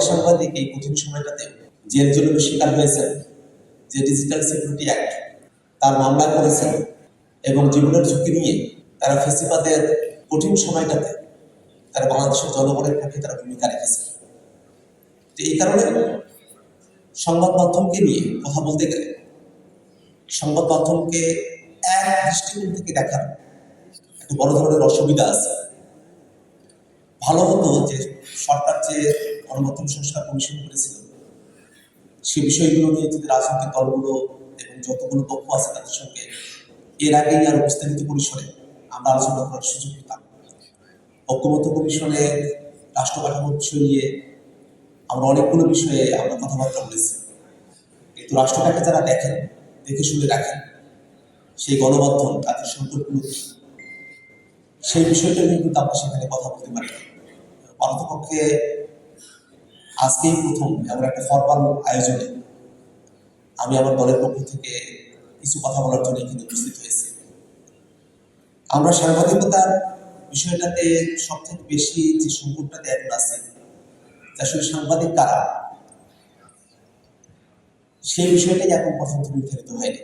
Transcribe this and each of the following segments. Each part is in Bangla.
অনেক সাংবাদিক এই কঠিন সময়টাতে জেল শিকার হয়েছেন যে ডিজিটাল সিকিউরিটি অ্যাক্ট তার মামলা করেছেন এবং জীবনের ঝুঁকি নিয়ে তারা ফেসিবাদের কঠিন সময়টাতে তারা বাংলাদেশের জনগণের পক্ষে তারা ভূমিকা রেখেছে তো এই কারণে সংবাদ মাধ্যমকে নিয়ে কথা বলতে গেলে সংবাদ মাধ্যমকে এক দৃষ্টিকোণ থেকে দেখার একটা বড় ধরনের অসুবিধা আছে। ভালো হতো যে সরকার যে গণমাধ্যম সংস্কার কমিশন করেছিল। সে বিষয়গুলো নিয়ে যদি রাজনৈতিক দলগুলো এবং যতগুলো পক্ষ আছে তাদের সঙ্গে এর আগেই আরও বিস্তারিত পরিসরে আমরা আলোচনা করার সুযোগ পেতাম। ঐক্যমত্য কমিশনে রাষ্ট্র কাঠামোর বিষয় নিয়ে আমরা অনেকগুলো বিষয়ে আমরা কথাবার্তা বলেছি। কিন্তু রাষ্ট্রটাকে যারা দেখেন, দেখে শুনে রাখেন, সেই গণমাধ্যম, তাদের সম্পর্কগুলো কি সেই বিষয়টা নিয়ে কিন্তু আমরা সেখানে কথা বলতে পারি পারতপক্ষে আজকেই প্রথম এমন একটা ফরমাল আয়োজনে আমি আমার দলের পক্ষ থেকে কিছু কথা বলার জন্য এখানে উপস্থিত হয়েছি। আমরা সাংবাদিকতার বিষয়টাতে সব থেকে বেশি যে সংকটটাতে এখন আছে আসলে সাংবাদিক কারা? সেই বিষয়টাই এখন পর্যন্ত নির্ধারিত হয়নি।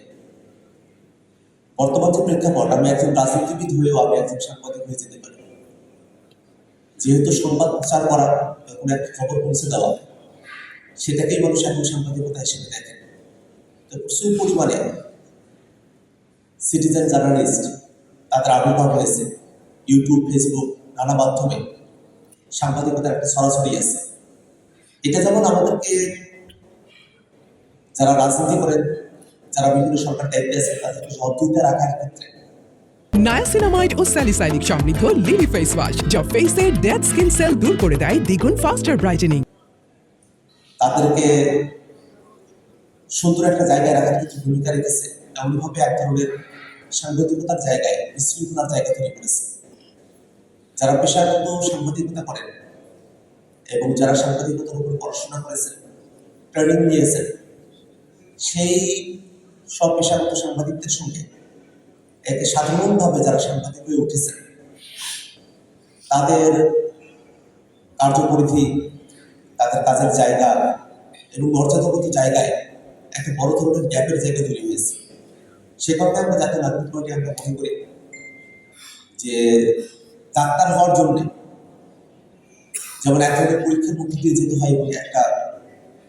বর্তমান যে প্রেক্ষাপট, আমি একজন রাজনীতিবিদ হয়েও আমি একজন সাংবাদিক হয়ে যেতে পারি। যেহেতু সংবাদ প্রচার করা কোনো একটা খবর পৌঁছে দেওয়া, সেটাকেই মানুষ এখন সাংবাদিকতা হিসেবে দেখে। তো প্রচুর পরিমাণে সিটিজেন জার্নালিস্ট তাদের আবির্ভাব হয়েছে। ইউটিউব ফেসবুক নানা মাধ্যমে সাংবাদিকতার একটা সরাসরি আছে। এটা যেমন আমাদেরকে যারা রাজনীতি করেন, যারা বিভিন্ন সরকার দায়িত্বে আছে তাদেরকে সহযোগিতা রাখার ক্ষেত্রে নায়াসিনামাইড ও স্যালিসাইনিক সমৃদ্ধ লিলি ফেস ওয়াশ যা ফেসের ডেড স্কিন সেল দূর করে দেয় দ্বিগুণ ফাস্টার ব্রাইটেনিং তাদেরকে সুন্দর একটা জায়গায় রাখার ক্ষেত্রে ভূমিকা রেখেছে। এমনভাবে এক ধরনের সাংবাদিকতার জায়গায়, বিশৃঙ্খলার জায়গা তৈরি করেছে। যারা পেশাগত সাংবাদিকতা করেন এবং যারা সাংবাদিকতার উপর পড়াশোনা করেছেন ট্রেনিং নিয়েছেন, সেই সব পেশাগত সাংবাদিকদের সঙ্গে একে সাধারণভাবে যারা সাংবাদিক হয়ে উঠেছেন তাদের কার্যপরিধি, তাদের কাজের জায়গা এবং মর্যাদাগত জায়গায় একটা বড় ধরনের গ্যাপের জায়গা তৈরি হয়েছে। সে কারণে আমরা জাতীয় নাগরিক পার্টি আমরা মনে করি যে ডাক্তার হওয়ার জন্য যেমন এক পরীক্ষার মধ্যে দিয়ে যেতে হয় বলে একটা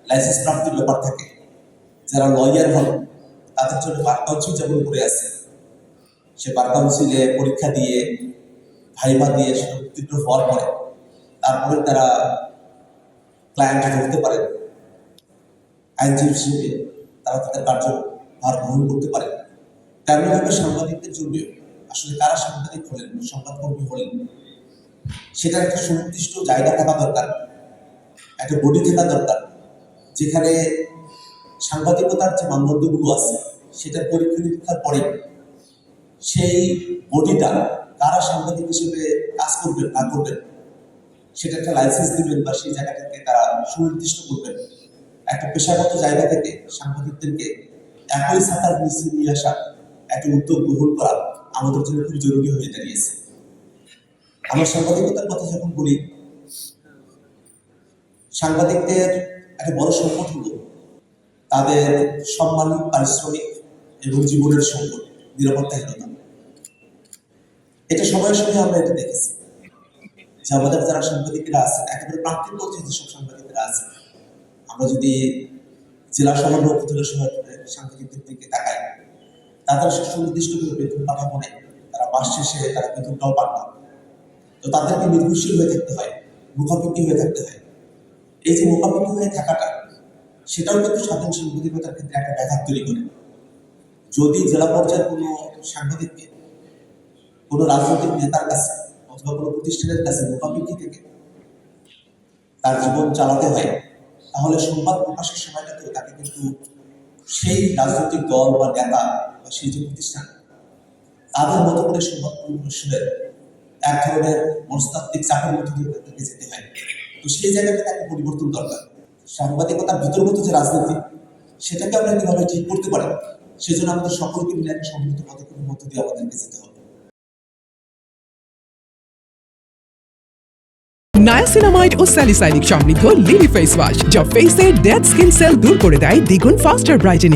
লাইসেন্স প্রাপ্তির ব্যাপার থাকে, যারা লয়ার হন, তাদের জন্য বার কাউন্সিল যেমন করে আছে সে বার কাউন্সিলে পরীক্ষা দিয়ে ভাইবা দিয়ে সেটা উত্তীর্ণ হওয়ার পরে তারপরে তারা ক্লায়েন্ট ধরতে পারেন আইনজীবী হিসেবে তারা তাদের কার্যভার গ্রহণ করতে পারে। তেমনিভাবে সাংবাদিকদের জন্য আসলে কারা সাংবাদিক হলেন, সংবাদকর্মী হলেন, সেটার একটা সুনির্দিষ্ট জায়গা থাকা দরকার, একটা বডি থাকা দরকার, যেখানে সাংবাদিকতার যে মানদণ্ডগুলো আছে, সেটার পরীক্ষা নিরীক্ষার পরে সেই বডিটা কারা সাংবাদিক হিসেবে কাজ করবেন, না করবেন? সেটা একটা লাইসেন্স দিবেন বা সেই জায়গাটাকে তারা সুনির্দিষ্ট করবেন। একটা পেশাগত জায়গা থেকে সাংবাদিকদেরকে একই ছাতার নিচে নিয়ে আসা, একটা উদ্যোগ গ্রহণ করা আমাদের জন্য খুব জরুরি হয়ে দাঁড়িয়েছে। আমার সাংবাদিকতার কথা যখন বলি, সাংবাদিকদের একটা বড় সংকট হলো তাদের সম্মানিক, পারিশ্রমিক এবং জীবনের সংকট। নিরাপত্তাহীনতা এটা সময়ের সঙ্গে আমরা এটা দেখেছি। যে আমাদের যারা সাংবাদিকেরা আছেন, একেবারে প্রান্তিক পর্যায়ে যেসব সাংবাদিকেরা আছেন, আমরা যদি জেলা শহর উপজেলা শহরের সাংবাদিকদের দিকে তাকাই, তাদের সুনির্দিষ্ট কোনো বেতন কাঠামো নেই, তারা মাস শেষে তারা বেতনটাও পান না। তো তাদেরকে নির্ভরশীল হয়ে থাকতে হয়, মুখাপেক্ষী হয়ে থাকতে হয়। এই যে মুখাপেক্ষী হয়ে থাকাটা, সেটাও কিন্তু স্বাধীন সাংবাদিকতার ক্ষেত্রে একটা ব্যাঘাত তৈরি করে। যদি জেলা পর্যায়ের কোনো সাংবাদিককে, কোনো রাজনৈতিক নেতার কাছে অথবা কোনো প্রতিষ্ঠানের কাছে, মুখাপেক্ষি থেকে তার জীবন চালাতে হয়, তাহলে সংবাদ প্রকাশের সময়টাতেও তাকে কিন্তু সেই রাজনৈতিক দল বা নেতা বা সেই যে প্রতিষ্ঠান, তাদের মতো করে সংবাদ পরিবেশনের এক ধরনের মনস্তাত্ত্বিক চাপের মধ্যে দিয়ে তাকে যেতে হয়। তো সেই জায়গাটা তাকে পরিবর্তন দরকার। সাংবাদিকতার ভিতরগত যে রাজনীতি, সেটাকে আমরা কীভাবে ঠিক করতে পারি সেজন্য আমাদের সকলকে মিলে একটা সম্মিলিত পদক্ষেপের মধ্য দিয়ে আমাদেরকে যেতে হবে। নায়াসিনামাইড ও স্যালিসাইনিক সমৃদ্ধ লিলি ফেস ওয়াশ যা ফেসের ডেড স্কিন সেল দূর করে দেয় দ্বিগুণ ফাস্টার ব্রাইটেনিং